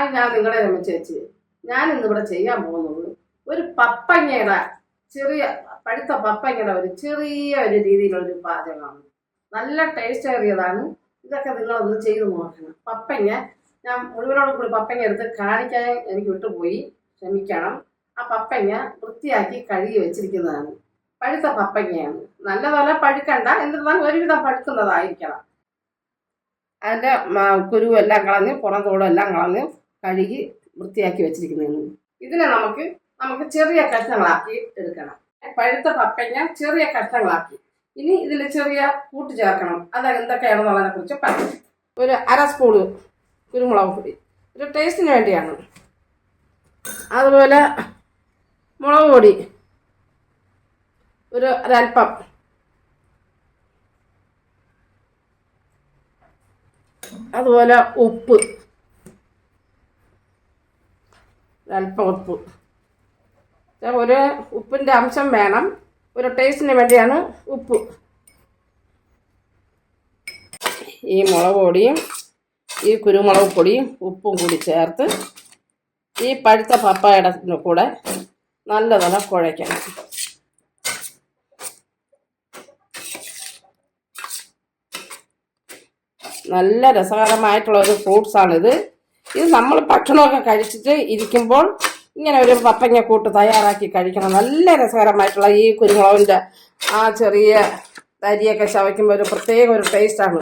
Hi ഞാൻ നിങ്ങളുടെ രമ ചേച്ചി. ഞാൻ ഇന്നിവിടെ ചെയ്യാൻ പോകുന്നത് ഒരു പപ്പങ്ങയുടെ ചെറിയ പഴുത്ത പപ്പങ്ങയുടെ ഒരു ചെറിയ ഒരു രീതിയിലുള്ള ഒരു പാചകമാണ്. നല്ല ടേസ്റ്റ് ഏറിയതാണ്. ഇതൊക്കെ നിങ്ങളൊന്ന് ചെയ്ത് നോക്കണം. പപ്പങ്ങ ഞാൻ മുഴുവനോട് കൂടി പപ്പങ്ങ എടുത്ത് കാണിക്കാൻ എനിക്ക് വിട്ടുപോയി. ക്ഷമിക്കണം. ആ പപ്പങ്ങ വൃത്തിയാക്കി കഴുകി വെച്ചിരിക്കുന്നതാണ്. പഴുത്ത പപ്പങ്ങയാണ്. നല്ലതല്ല പഴുക്കണ്ട എന്നിരുന്നാലും ഒരുവിധം പഴുക്കുന്നതായിരിക്കണം. അതിന്റെ കുരുവെല്ലാം കളഞ്ഞ് പുറം തോടെല്ലാം കളഞ്ഞ് കഴുകി വൃത്തിയാക്കി വെച്ചിരിക്കുന്നതാണ് ഇതിനെ നമുക്ക് നമുക്ക് ചെറിയ കഷ്ണങ്ങളാക്കി എടുക്കണം. പഴുത്ത പപ്പയ്ക്ക ചെറിയ കഷ്ണങ്ങളാക്കി. ഇനി ഇതിൽ ചെറിയ കൂട്ട് ചേർക്കണം. അത് എന്തൊക്കെയാണെന്നുള്ളതിനെ കുറിച്ച് പറയാം. ഒരു അര സ്പൂണ് കുരുമുളക് പൊടി. ഒരു ടേസ്റ്റിന് വേണ്ടിയാണ്. അതുപോലെ മുളക് പൊടി. ഒരു ഒരൽപ്പം. അതുപോലെ ഉപ്പ്. അല്പം ഉപ്പ്. ഒരു ഉപ്പിന്റെ അംശം വേണം. ഒരു ടേസ്റ്റിന് വേണ്ടിയാണ് ഉപ്പ്. ഈ മുളക് പൊടിയും ഈ കുരുമുളക് പൊടിയും ഉപ്പും കൂടി ചേർത്ത് ഈ പഴുത്ത പപ്പായുടെ കൂടെ നല്ലപോലെ കുഴയ്ക്കണം. നല്ല രസകരമായിട്ടുള്ള ഒരു ഫ്രൂട്ട്സാണിത് ഇത് നമ്മൾ ഭക്ഷണമൊക്കെ കഴിച്ചിട്ട് ഇരിക്കുമ്പോൾ ഇങ്ങനെ ഒരു പപ്പങ്ങ കൂട്ട് തയ്യാറാക്കി കഴിക്കണം. നല്ല രസകരമായിട്ടുള്ള ഈ കുരുമുളകിന്റെ ആ ചെറിയ തരിയൊക്കെ ചവയ്ക്കുമ്പോൾ ഒരു പ്രത്യേക ഒരു ടേസ്റ്റാണ്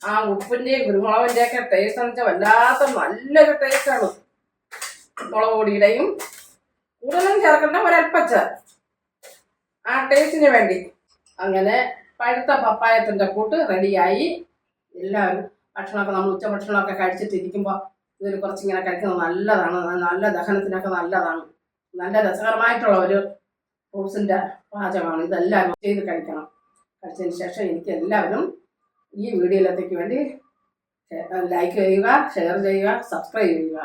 ആ ഉപ്പിന്റെയും കുരുമുളകിന്റെയൊക്കെ ടേസ്റ്റ് എന്ന് വെച്ചാൽ വല്ലാത്ത നല്ലൊരു ടേസ്റ്റാണ് മുളക് പൊടിയുടെയും കൂടുതലും ചേർക്കേണ്ട ഒരൽപ്പച്ച ആ ടേസ്റ്റിന് വേണ്ടി. അങ്ങനെ പഴുത്ത പപ്പായത്തിന്റെ കൂട്ട് റെഡിയായി എല്ലാവരും ഭക്ഷണമൊക്കെ നമ്മൾ ഉച്ച ഭക്ഷണമൊക്കെ കഴിച്ചിട്ടിരിക്കുമ്പോൾ ഇതിൽ കുറച്ചിങ്ങനെ കഴിക്കുന്നത് നല്ലതാണ്. നല്ല ദഹനത്തിനൊക്കെ നല്ലതാണ്. നല്ല രസകരമായിട്ടുള്ള ഒരു ഫ്രൂട്ട്സിന്റെ പാചകമാണ്. ഇതെല്ലാം ചെയ്ത് കഴിക്കണം. കഴിച്ചതിന് ശേഷം എനിക്ക് എല്ലാവരും ഈ വീഡിയോയിലത്തേക്ക് വേണ്ടി ലൈക്ക് ചെയ്യുക ഷെയർ ചെയ്യുക സബ്സ്ക്രൈബ് ചെയ്യുക.